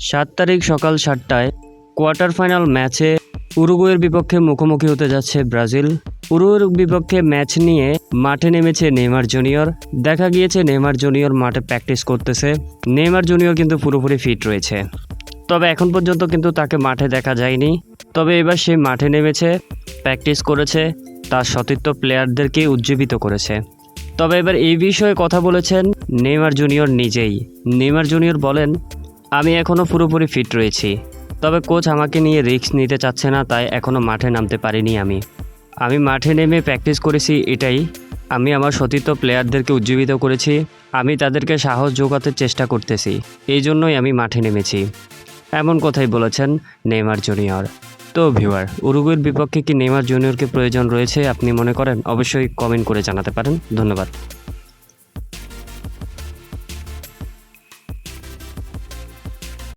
সাত তারিখ সকাল সাতটায় কোয়ার্টার ফাইনাল ম্যাচে উরুগুয়ের বিপক্ষে মুখোমুখি হতে যাচ্ছে ব্রাজিল। উরুগুয়ের বিপক্ষে ম্যাচ নিয়ে মাঠে নেমেছে নেইমার জুনিয়র। দেখা গিয়েছে নেইমার জুনিয়র মাঠে প্র্যাকটিস করতেছে। নেইমার জুনিয়র কিন্তু পুরোপুরি ফিট রয়েছে। তবে এখন পর্যন্ত কিন্তু তাকে মাঠে দেখা যায়নি। তবে এবার সে মাঠে নেমেছে, প্র্যাকটিস করেছে, তার সতীর্থ প্লেয়ারদেরকে উজ্জীবিত করেছে। তবে এবার এই বিষয়ে কথা বলেছেন নেইমার জুনিয়র নিজেই। নেইমার জুনিয়র বলেন আমি এখনও পুরোপুরি ফিট রয়েছি। তবে কোচ আমাকে নিয়ে রিস্ক নিতে চাচ্ছে না, তাই এখনও মাঠে নামতে পারিনি আমি। আমি মাঠে নেমে প্র্যাকটিস করেছি এটাই। আমি আমার সতীর্থ প্লেয়ারদেরকে উজ্জীবিত করেছি। আমি তাদেরকে সাহস যোগাতে চেষ্টা করতেছি। এই জন্যই আমি মাঠে নেমেছি। এমন কথাই বলেছেন নেইমার জুনিয়র। তো ভিউয়ার উরুগুয়ের বিপক্ষে কি নেইমার জুনিয়রকে প্রয়োজন রয়েছে আপনি মনে করেন? অবশ্যই কমেন্ট করে জানাতে পারেন। ধন্যবাদ।